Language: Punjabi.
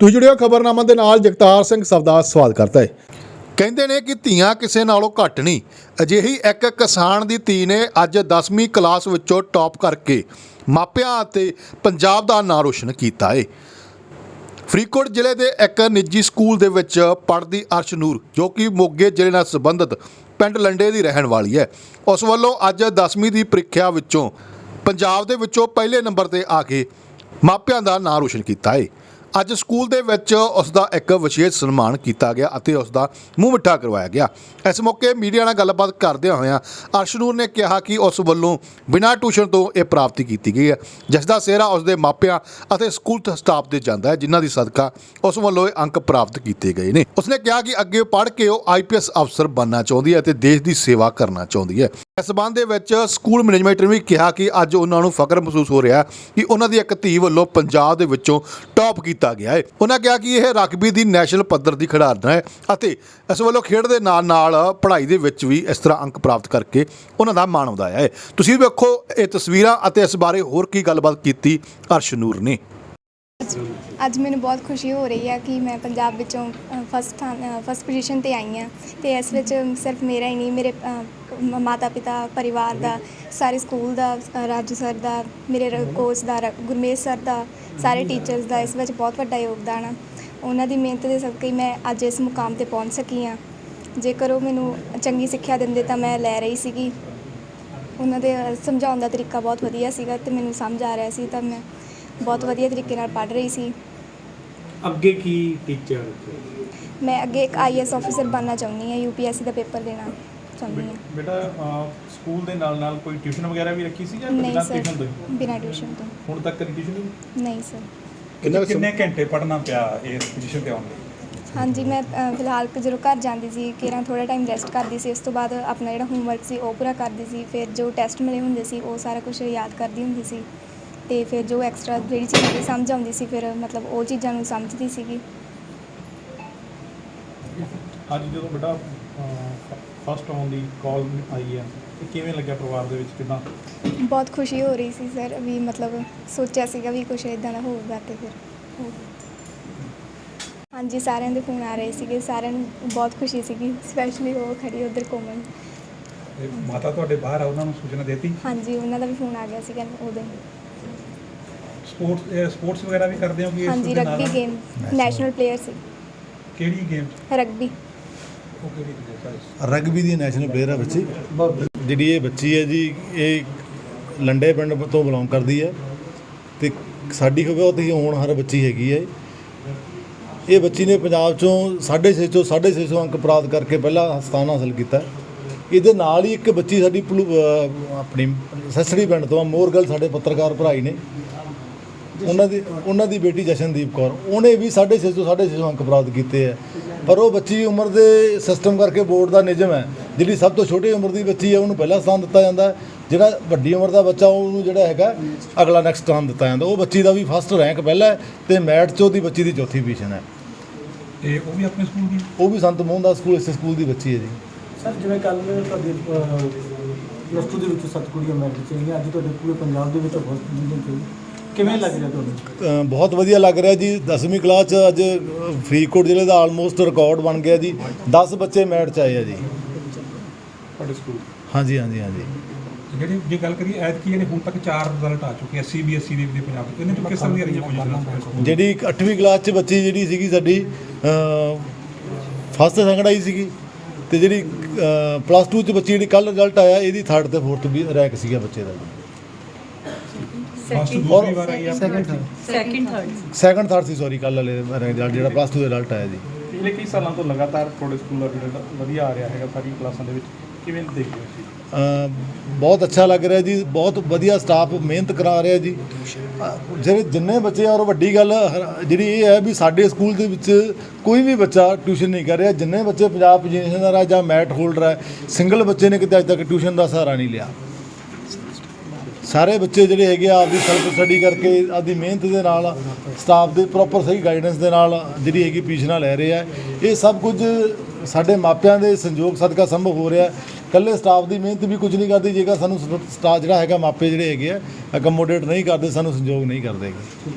ਤੁਸੀਂ ਜੁੜਿਓ ਖਬਰਨਾਮਾ ਦੇ ਨਾਲ ਜਗਤਾਰ ਸਿੰਘ ਸਵਦਾ ਸਵਾਲ ਕਰਦਾ ਹੈ। ਕਹਿੰਦੇ ਨੇ ਕਿ ਧੀਆਂ ਕਿਸੇ ਨਾਲੋਂ ਘੱਟ ਨਹੀਂ। ਅਜਿਹੀ ਇੱਕ ਕਿਸਾਨ ਦੀ ਧੀ ਨੇ ਅੱਜ 10ਵੀਂ ਕਲਾਸ ਵਿੱਚੋਂ ਟੌਪ ਕਰਕੇ ਮਾਪਿਆਂ ਅਤੇ ਪੰਜਾਬ ਦਾ ਨਾਂ ਰੋਸ਼ਨ ਕੀਤਾ ਏ। ਫਰੀਦਕੋਟ ਜ਼ਿਲ੍ਹੇ ਦੇ ਇੱਕ ਨਿੱਜੀ ਸਕੂਲ ਦੇ ਵਿੱਚ ਪੜ੍ਹਦੀ ਅਰਸ਼ਨੂਰ, ਜੋ ਕਿ ਮੋਗੇ ਜ਼ਿਲ੍ਹੇ ਨਾਲ ਸੰਬੰਧਿਤ ਪਿੰਡ ਲੰਡੇ ਦੀ ਰਹਿਣ ਵਾਲੀ ਹੈ, ਉਸ ਵੱਲੋਂ ਅੱਜ 10ਵੀਂ ਦੀ ਪ੍ਰੀਖਿਆ ਵਿੱਚੋਂ ਪੰਜਾਬ ਦੇ ਵਿੱਚੋਂ ਪਹਿਲੇ ਨੰਬਰ ਤੇ ਆ ਕੇ ਮਾਪਿਆਂ ਦਾ ਨਾਂ ਰੋਸ਼ਨ ਕੀਤਾ ਏ। ਅੱਜ ਸਕੂਲ ਦੇ ਵਿੱਚ ਉਸ ਦਾ ਇੱਕ ਵਿਸ਼ੇਸ਼ ਸਨਮਾਨ ਕੀਤਾ ਗਿਆ ਅਤੇ ਉਸ ਦਾ ਮੂੰਹ ਮਿੱਠਾ ਕਰਵਾਇਆ ਗਿਆ। ਇਸ ਮੌਕੇ ਮੀਡੀਆ ਨਾਲ ਗੱਲਬਾਤ ਕਰਦਿਆਂ ਹੋਇਆਂ ਅਰਸ਼ਨੂਰ ਨੇ ਕਿਹਾ ਕਿ ਉਸ ਵੱਲੋਂ ਬਿਨਾਂ ਟਿਊਸ਼ਨ ਤੋਂ ਇਹ ਪ੍ਰਾਪਤੀ ਕੀਤੀ ਗਈ ਹੈ, ਜਿਸ ਦਾ ਸਿਹਰਾ ਉਸ ਦੇ ਮਾਪਿਆਂ ਅਤੇ ਸਕੂਲ ਸਟਾਫ ਦੇ ਜਾਂਦਾ ਹੈ, ਜਿਨ੍ਹਾਂ ਦੀ ਸਦਕਾ ਉਸ ਵੱਲੋਂ ਇਹ ਅੰਕ ਪ੍ਰਾਪਤ ਕੀਤੇ ਗਏ ਨੇ। ਉਸਨੇ ਕਿਹਾ ਕਿ ਅੱਗੇ ਪੜ੍ਹ ਕੇ ਉਹ ਆਈਪੀਐਸ ਅਫਸਰ ਬਣਨਾ ਚਾਹੁੰਦੀ ਹੈ ਅਤੇ ਦੇਸ਼ ਦੀ ਸੇਵਾ ਕਰਨਾ ਚਾਹੁੰਦੀ ਹੈ। ਇਸ ਸੰਬੰਧ ਦੇ ਵਿੱਚ ਸਕੂਲ ਮੈਨੇਜਮੈਂਟ ਨੇ ਵੀ ਕਿਹਾ ਕਿ ਅੱਜ ਉਹਨਾਂ ਨੂੰ ਫਖਰ ਮਹਿਸੂਸ ਹੋ ਰਿਹਾ ਕਿ ਉਹਨਾਂ ਦੀ ਇੱਕ ਧੀ ਵੱਲੋਂ ਪੰਜਾਬ ਦੇ ਵਿੱਚੋਂ ਟੌਪ ਕੀਤਾ ਗਿਆ ਹੈ। ਉਹਨਾਂ ਕਿਹਾ ਕਿ ਇਹ ਰਗਬੀ ਦੀ ਨੈਸ਼ਨਲ ਪੱਧਰ ਦੀ ਖਿਡਾਰਨ ਹੈ ਅਤੇ ਇਸ ਵੱਲੋਂ ਖੇਡ ਦੇ ਨਾਲ ਨਾਲ ਪੜ੍ਹਾਈ ਦੇ ਵਿੱਚ ਵੀ ਇਸ ਤਰ੍ਹਾਂ ਅੰਕ ਪ੍ਰਾਪਤ ਕਰਕੇ ਉਹਨਾਂ ਦਾ ਮਾਣ ਵਧਾਇਆ ਹੈ। ਤੁਸੀਂ ਵੇਖੋ ਇਹ ਤਸਵੀਰਾਂ ਅਤੇ ਇਸ ਬਾਰੇ ਹੋਰ ਕੀ ਗੱਲਬਾਤ ਕੀਤੀ ਅਰਸ਼ਨੂਰ ਨੇ। ਅੱਜ ਮੈਨੂੰ ਬਹੁਤ ਖੁਸ਼ੀ ਹੋ ਰਹੀ ਹੈ ਕਿ ਮੈਂ ਪੰਜਾਬ ਵਿੱਚੋਂ ਫਸਟ ਫਸਟ ਪੋਜੀਸ਼ਨ ਤੇ ਆਈ ਹਾਂ। ਤੇ ਇਸ ਵਿੱਚ ਸਿਰਫ ਮੇਰਾ ਹੀ ਨਹੀਂ, ਮੇਰੇ ਮਾਤਾ ਪਿਤਾ ਪਰਿਵਾਰ ਦਾ ਸਾਰੇ ਸਕੂਲ ਦਾ ਅ, ਰਾਜੂ ਸਰ ਦਾ ਮੇਰੇ ਰ- ਕੋਚ ਦਾ ਰ- ਗੁਰਮੇਸ਼ ਸਰ ਦਾ ਸਾਰੇ ਟੀਚਰਸ ਦਾ ਇਸ ਵਿੱਚ ਬਹੁਤ ਵੱਡਾ ਯੋਗਦਾਨ ਆ। ਉਹਨਾਂ ਦੀ ਮਿਹਨਤ ਦੇ ਸਦਕੇ ਹੀ ਮੈਂ ਅੱਜ ਇਸ ਮੁਕਾਮ ਤੇ ਪਹੁੰਚ ਸਕੀ ਹਾਂ। ਜੇਕਰ ਉਹ ਮੈਨੂੰ ਚੰਗੀ ਸਿੱਖਿਆ ਦਿੰਦੇ ਤਾਂ ਮੈਂ ਲੈ ਰਹੀ ਸੀਗੀ। ਉਹਨਾਂ ਦੇ ਅ, ਸਮਝਾਉਣ ਦਾ ਤਰੀਕਾ ਬਹੁਤ ਵਧੀਆ ਸੀਗਾ ਤੇ ਮੈਨੂੰ ਸਮਝ ਆ ਰਿਹਾ ਸੀ ਤਾਂ ਮੈਂ ਬਹੁਤ ਵਧੀਆ ਤਰੀਕੇ ਨਾਲ ਪੜ੍ਹ ਰਹੀ ਸੀ। ਅੱਗੇ ਕੀ ਟੀਚਰ ਮੈਂ ਅੱਗੇ ਇੱਕ ਆਈਐਸ ਅਫੀਸਰ ਬਣਨਾ ਚਾਹੁੰਦੀ ਹਾਂ ਯੂਪੀਐਸਸੀ ਦਾ ਪੇਪਰ ਦੇਣਾ। ਚਾਹੁੰਦੀ ਹਾਂ। ਬੇਟਾ ਅਹ, ਸਕੂਲ ਦੇ ਨਾਲ ਨਾਲ ਕੋਈ ਟਿਊਸ਼ਨ ਵਗੈਰਾ ਵੀ ਰੱਖੀ ਸੀ ਜਾਂ ਨਹੀਂ ਬਿਨਾਂ ਸਰ ਟਿਊਸ਼ਨ ਤੋਂ ਹੀ? ਬਿਨਾਂ ਟਿਊਸ਼ਨ ਤੋਂ। ਹੁਣ ਤੱਕ ਕਦੀ ਟਿਊਸ਼ਨ ਨਹੀਂ? ਨਹੀਂ ਸਰ। ਕਿੰਨਾ ਕੁ ਕਿੰਨੇ ਘੰਟੇ ਪੜ੍ਹਨਾ ਪਿਆ ਇਸ ਪੋਜੀਸ਼ਨ ਤੇ ਆਉਣ ਲਈ? ਹਾਂਜੀ ਮੈਂ ਅ, ਫਿਲਹਾਲ ਜਦੋਂ ਘਰ ਜਾਂਦੀ ਸੀ ਕਿਰਾਂ ਥੋੜਾ ਟਾਈਮ ਰੈਸਟ ਕਰਦੀ ਸੀ ਉਸ ਤੋਂ ਬਾਅਦ ਆਪਣਾ ਜਿਹੜਾ ਹੋਮਵਰਕ ਸੀ ਉਹ ਪੂਰਾ ਕਰਦੀ ਸੀ। ਫਿਰ ਜੋ ਟੈਸਟ ਮਿਲੇ ਹੁੰਦੇ ਸੀ ਉਹ ਸਾਰਾ ਕੁਝ ਯਾਦ ਕਰਦੀ ਹੁੰਦੀ ਸੀ। ਤੇ ਫਿਰ ਜੋ ਐਕਸਟਰਾ ਜਿਹੜੀ ਚੀਜ਼ ਨਹੀਂ ਸਮਝ ਆਉਂਦੀ ਸੀ ਫਿਰ ਮਤਲਬ ਉਹ ਚੀਜ਼ਾਂ ਨੂੰ ਸਮਝਦੀ ਸੀਗੀ। ਅੱਜ ਜਦੋਂ ਬੇਟਾ ਫਸਟ ਆਉਣ ਦੀ ਕਾਲ ਆਈ ਹੈ ਤੇ ਕਿਵੇਂ ਲੱਗਿਆ ਪਰਿਵਾਰ ਦੇ ਵਿੱਚ? ਕਿਦਾਂ? ਬਹੁਤ ਖੁਸ਼ੀ ਹੋ ਰਹੀ ਸੀ ਸਰ ਵੀ ਮਤਲਬ ਸੋਚਿਆ ਸੀਗਾ ਵੀ ਕੁਝ ਇਦਾਂ ਦਾ ਹੋਊਗਾ ਤੇ ਫਿਰ ਹੋ ਗਿਆ। ਹਾਂਜੀ ਸਾਰਿਆਂ ਦੇ ਫੋਨ ਆ ਰਹੇ ਸੀਗੇ ਸਾਰਿਆਂ ਨੂੰ ਬਹੁਤ ਖੁਸ਼ੀ ਸੀਗੀ ਸਪੈਸ਼ਲੀ ਉਹ ਖੜੀ ਉਧਰ ਕੋਮਲ। ਤੇ ਮਾਤਾ ਤੁਹਾਡੇ ਬਾਹਰ ਆ ਉਹਨਾਂ ਨੂੰ ਸੂਚਨਾ ਦਿੱਤੀ? ਹਾਂਜੀ ਉਹਨਾਂ ਦਾ ਵੀ ਫੋਨ ਆ ਗਿਆ ਸੀਗਾ ਉਦੋਂ ਹੀ। ਸਪੋਰਟਸ ਸਪੋਰਟਸ ਵਗੈਰਾ ਵੀ ਕਰਦੇ ਹੋ ਕਿ ਇਸ ਹਾਂਜੀ ਦੇ ਨਾਲ ਰਗਬੀ ਗੇਮ ਨੈਸ਼ਨਲ ਪਲੇਅਰ ਸੀ। ਕਿਹੜੀ ਗੇਮ ਰਗਬੀ। ਰਗਬੀ ਦੀ ਨੈਸ਼ਨਲ ਪਲੇਅਰ ਹੈ ਬੱਚੀ। ਜਿਹੜੀ ਇਹ ਬੱਚੀ ਹੈ ਜੀ, ਇਹ ਲੰਡੇ ਪਿੰਡ ਤੋਂ ਬਿਲੋਂਗ ਕਰਦੀ ਹੈ। ਤੇ ਸਾਡੀ ਬਹੁਤ ਹੀ ਹੋਣਹਾਰ ਬੱਚੀ ਹੈਗੀ ਹੈ। ਇਹ ਬੱਚੀ ਨੇ ਪੰਜਾਬ ਚੋਂ 650 ਚੋਂ 650 ਅੰਕ ਪ੍ਰਾਪਤ ਕਰਕੇ ਪਹਿਲਾ ਸਥਾਨ ਹਾਸਲ ਕੀਤਾ। ਇਹਦੇ ਨਾਲ ਹੀ ਇੱਕ ਬੱਚੀ ਸਾਡੀ ਭਲੂ- ਆਪਣੀ ਸਸੜੀ ਪਿੰਡ ਤੋਂ ਮੋਰਗਲ ਸਾਡੇ ਪੱਤਰਕਾਰ ਭਰਾਈ ਨੇ। ਉਹਨਾਂ ਦੀ ਉਹਨਾਂ ਦੀ ਬੇਟੀ ਜਸ਼ਨਦੀਪ ਕੌਰ। ਉਹਨੇ ਵੀ 650 ਤੋਂ 650 ਅੰਕ ਪ੍ਰਾਪਤ ਕੀਤੇ ਹੈ। ਪਰ ਉਹ ਬੱਚੀ ਉਮਰ ਦੇ ਸਿਸਟਮ ਕਰਕੇ ਬੋਰਡ ਦਾ ਨਿਯਮ ਹੈ। ਜਿਹੜੀ ਸਭ ਤੋਂ ਛੋਟੀ ਉਮਰ ਦੀ ਬੱਚੀ ਹੈ ਉਹਨੂੰ ਪਹਿਲਾ ਸਥਾਨ ਦਿੱਤਾ ਜਾਂਦਾ ਹੈ। ਜਿਹੜਾ ਵੱਡੀ ਉਮਰ ਦਾ ਬੱਚਾ ਉਹਨੂੰ ਜਿਹੜਾ ਹੈਗਾ ਅਗਲਾ ਨੈਕਸਟ ਸਥਾਨ ਦਿੱਤਾ ਜਾਂਦਾ। ਉਹ ਬੱਚੀ ਦਾ ਵੀ ਫਸਟ ਰੈਂਕ ਪਹਿਲਾ ਹੈ ਤੇ ਮੈਟ 'ਚ ਉਹਦੀ ਬੱਚੀ ਦੀ ਚੌਥੀ ਪੋਜੀਸ਼ਨ ਹੈ। ਤੇ ਉਹ ਵੀ ਆਪਣੇ ਸਕੂਲ ਦੀ? ਉਹ ਵੀ ਸੰਤ ਮੋਹਨ ਦਾ ਸਕੂਲ ਇਸੇ ਸਕੂਲ ਦੀ ਬੱਚੀ ਹੈ ਜੀ। ਸਰ ਜਿਵੇਂ ਕੱਲ ਤੁਹਾਡੇ ਪਲੱਸ 2 ਦੇ ਵਿੱਚ ਸੱਤ ਕੁੜੀਆਂ ਮੈਰਿਟ ਚਾਹੀਆਂ ਅੱਜ ਤੁਹਾਡੇ ਪੂਰੇ ਪੰਜਾਬ ਦੇ ਵਿੱਚ ਫਸਟ ਡਿਵੀਜ਼ਨ ਚਾਹੀਏ ਕਿਵੇਂ ਲੱਗ ਰਿਹਾ ਤੁਹਾਨੂੰ? ਅ, ਬਹੁਤ ਵਧੀਆ ਲੱਗ ਰਿਹਾ ਜੀ। 10ਵੀਂ ਕਲਾਸ 'ਚ ਅੱਜ ਅ, ਫਰੀਦਕੋਟ ਜ਼ਿਲ੍ਹੇ ਦਾ ਆਲਮੋਸਟ ਰਿਕਾਰਡ ਬਣ ਗਿਆ ਜੀ। 10 ਬੱਚੇ ਮੈਟ 'ਚ ਆਏ ਆ ਜੀ। ਤੁਹਾਡੇ ਸਕੂਲ? ਹਾਂਜੀ ਹਾਂਜੀ ਹਾਂਜੀ। ਜਿਹੜੀ ਜੇ ਗੱਲ ਕਰੀਏ ਐਤ ਕੀ ਜਿਹੜੇ ਹੁਣ ਤੱਕ ਚਾਰ ਰਿਜ਼ਲਟ ਆ ਚੁੱਕੇ ਆ ਸੀਬੀਐਸਈ ਦੇ ਵੀ ਪੰਜਾਬ ਦੇ ਇਹਨਾਂ ਚੋਂ ਕਿਸ ਤਰ੍ਹਾਂ ਦੀਆਂ ਰਹੀਆਂ ਪੋਜੀਸ਼ਨਾਂ ਜਿਹੜੀ 8ਵੀਂ ਕਲਾਸ 'ਚ ਬੱਚੀ ਜਿਹੜੀ ਸੀਗੀ ਸਾਡੀ ਫਸਟ ਸੈਕੰਡ ਆਈ ਸੀਗੀ। ਤੇ ਜਿਹੜੀ ਪਲੱਸ 2 'ਚ ਬੱਚੀ ਜਿਹੜੀ ਕੱਲ ਰਿਜ਼ਲਟ ਆਇਆ ਇਹਦੀ ਥਰਡ ਤੇ ਫੋਰਥ ਵੀ ਰੈਂਕ ਸੀਗਾ ਬੱਚੇ ਦਾ ਫਸਟ ਦੂਸਰੀ ਵਾਰ ਆਈ ਆ। Second second third second third ਸੀ ਸੌਰੀ ਕੱਲ ਵਾਲੇ ਰਿਜ਼ਲਟ ਜਿਹੜਾ ਪਲੱਸ 2 ਦਾ ਰਿਜ਼ਲਟ ਆਇਆ ਜੀ। ਪਿਛਲੇ ਕਈ ਸਾਲਾਂ ਤੋਂ ਲਗਾਤਾਰ ਤੁਹਾਡੇ ਸਕੂਲ ਦਾ ਰਿਜ਼ਲਟ ਵਧੀਆ ਆ ਰਿਹਾ ਹੈਗਾ ਸਾਰੀਆਂ ਕਲਾਸਾਂ ਦੇ ਵਿੱਚ। ਕਿਵੇਂ ਦੇਖਦੇ ਹੋ ਤੁਸੀਂ? ਬਹੁਤ ਅੱਛਾ ਲੱਗ ਰਿਹਾ ਜੀ ਬਹੁਤ ਵਧੀਆ ਸਟਾਫ ਮਿਹਨਤ ਕਰਾ ਰਿਹਾ ਜੀ। ਅ, ਜਿਹੜੇ ਜਿੰਨੇ ਬੱਚੇ ਆ ਔਰ ਵੱਡੀ ਗੱਲ ਹਰ- ਜਿਹੜੀ ਇਹ ਹੈ ਵੀ ਸਾਡੇ ਸਕੂਲ ਦੇ ਵਿੱਚ ਕੋਈ ਵੀ ਬੱਚਾ ਟਿਊਸ਼ਨ ਨਹੀਂ ਕਰ ਰਿਹਾ ਜਿੰਨੇ ਬੱਚੇ ਪੰਜਾਬ ਆ ਜਾਂ ਮੈਟ ਹੋਲਡਰ ਹੈ ਸਿੰਗਲ ਬੱਚੇ ਨੇ ਕਿਤੇ ਅੱਜ ਤੱਕ ਟਿਊਸ਼ਨ ਦਾ ਸਹਾਰਾ ਨਹੀਂ ਲਿਆ। ਸਾਰੇ ਬੱਚੇ ਜਿਹੜੇ ਹੈਗੇ ਆ ਆਪਦੀ ਸੈਲਫ ਸਟੱਡੀ ਕਰਕੇ, ਆਪਦੀ ਮਿਹਨਤ ਦੇ ਨਾਲ ਸਟਾਫ ਦੇ ਪ੍ਰੋਪਰ ਸਹੀ ਗਾਈਡੈਂਸ ਦੇ ਨਾਲ ਜਿਹੜੀ ਹੈਗੀ ਪੋਜੀਸ਼ਨਾਂ ਲੈ ਰਹੇ ਆ। ਇਹ ਸਭ ਕੁਝ ਸਾਡੇ ਮਾਪਿਆਂ ਦੇ ਸੰਯੋਗ ਸਦਕਾ ਸੰਭਵ ਹੋ ਰਿਹਾ। ਕੱਲੇ ਸਟਾਫ ਦੀ ਮਿਹਨਤ ਵੀ ਕੁਝ ਨਹੀਂ ਕਰਦੀ, ਜੇਕਰ ਸਾਨੂੰ ਸਟਾਫ ਜਿਹੜਾ ਹੈਗਾ ਮਾਪੇ ਜਿਹੜੇ ਹੈਗੇ ਆ ਅਕਮੋਡੇਟ ਨਹੀਂ ਕਰਦੇ, ਸਾਨੂੰ ਸੰਯੋਗ ਨਹੀਂ ਕਰਦੇ ਹੈਗੇ।